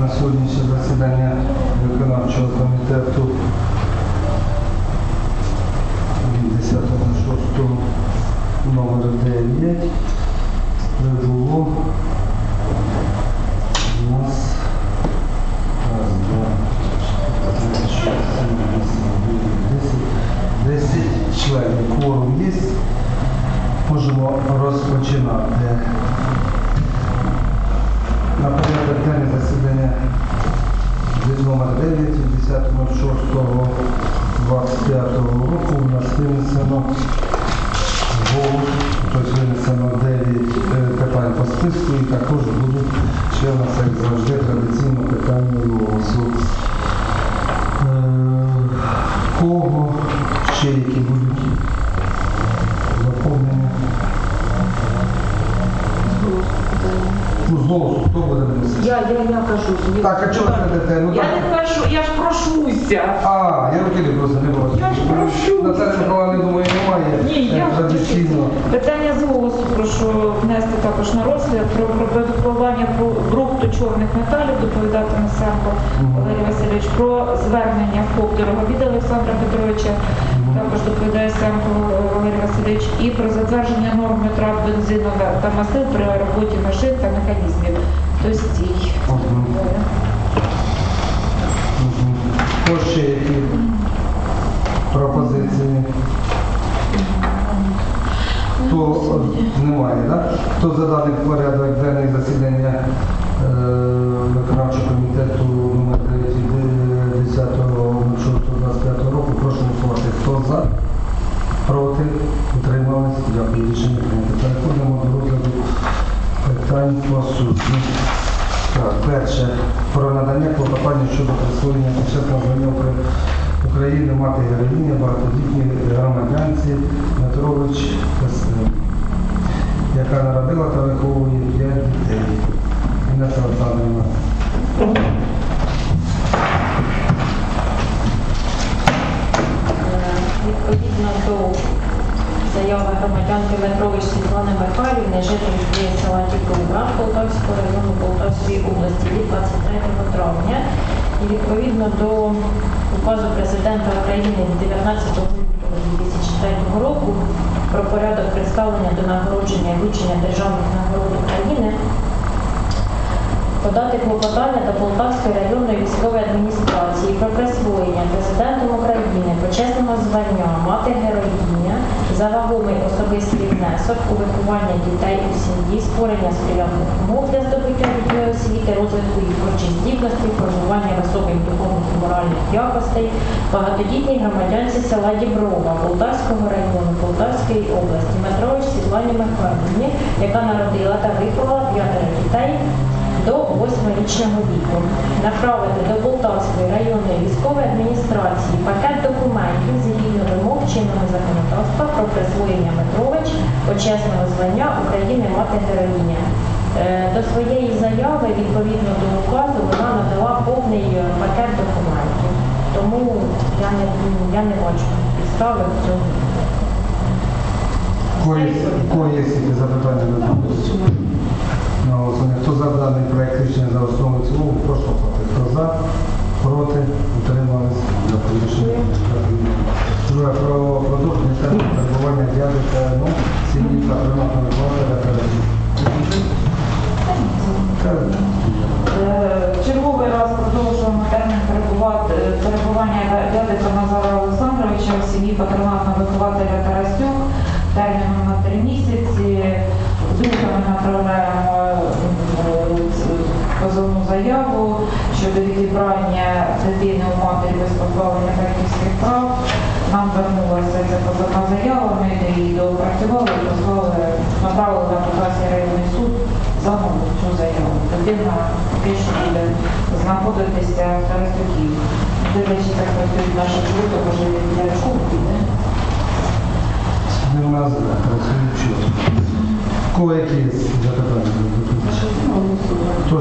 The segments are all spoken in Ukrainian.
на сьогоднішнє засідання виконавчого комітету від 10.06 номер 9 прибуло у нас раз, два, три, чотири, сім, вісім, десять. Десять членів. Кворум є. Можемо розпочинати. На порядок денний засідання від номер 9 10.06.25 року у нас винесено тобто винесено 9 е, питань по списку і також будуть ще у нас, як завжди, традиційно питання голосу. Е, Кого ще які будуть заповнення? Ну, з голосу хто буде виносити? Я, я, я кажу. ні. Так, а чого ви ведете? Ну, Я так. не кажу, я ж прошуся. А, я руки не просто не було. Я ж прошу. Наталя Миколаївна, думаю, немає. Традиційно. Питання з голосу прошу внести також на розгляд про видобування брухту чорних металів, доповідатиме Семко Валерій Васильович, про звернення ФОП Дороговіда Олександра Петровича, також доповідає Семко Валерій Васильович, і про затвердження норм витрат бензину та масил при роботі машин та механізмів. Тобто стій. Мгм. Які пропозиції. Хто немає, так? Хто за даний порядок денний засідання е, виконавчого комітету номер 9 від 10.06.25 року, прошу голосувати. Хто за? Проти? Утримались? Дякую. Рішення прийнято. Переходимо до розгляду питань по суті. Так, перше. Про надання клопотання щодо присвоєння почесного звання України мати героїні багатодітній громадянці Петрович СН, яка народила та виховує п'ять дітей. Інеса Олександрівна. Відповідно до заяви громадянки Метрович Світлани Михайлівни, жительки села Тікова Полтавського району Полтавської області від 23 травня. І відповідно до указу президента України 19 лютого 2004 року про порядок представлення до нагородження і вручення державних нагород України подати клопотання до Полтавської районної військової адміністрації про присвоєння президентом України почесного звання мати героїня за вагомий особистий внесок у виховання дітей у сім'ї, створення сприятливих умов для здобуття дітей освіти, розвитку їх творчих здібностей, високих духовних і моральних якостей, багатодітній громадянці села Діброва Полтавського району Полтавської області Метрович Світлані Михайлівні, яка народила та виховала п'ятеро дітей до 8-річного віку. Направити до Полтавської районної військової адміністрації пакет документів згідно вимог чинного законодавства про присвоєння Метрович почесного звання України мати героїня. Е, До своєї заяви, відповідно до указу, вона надала повний е, пакет документів. Тому я не, я не бачу підстави в цьому. Кої є запитання до? Голосування. Хто за даний проект рішення за основу цілому, прошу голосувати. Хто за, проти, утримались. Рішення. Друге, про продовження сім'ї патронатного вихователя Тарасюк терміном на три місяці. Друге ми направляємо е, позовну заяву щодо відібрання дитини у матері без позбавлення батьківських прав. Нам звернулася ця позовна заява, ми її доопрацювали і направили на Полтавський районний суд за нову цю заяву. Дитина поки що буде знаходитися в Тарасюків. Дивлячись, як працюють наші служби, може він для школи піде. Не в нас працюють чітко. Кого які є запитання до доповідача? Хто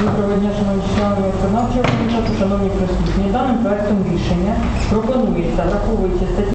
Доброго дня, шановні члени виконавчого комітету, шановні присутні. Даним проектом рішення пропонується, враховуючи статті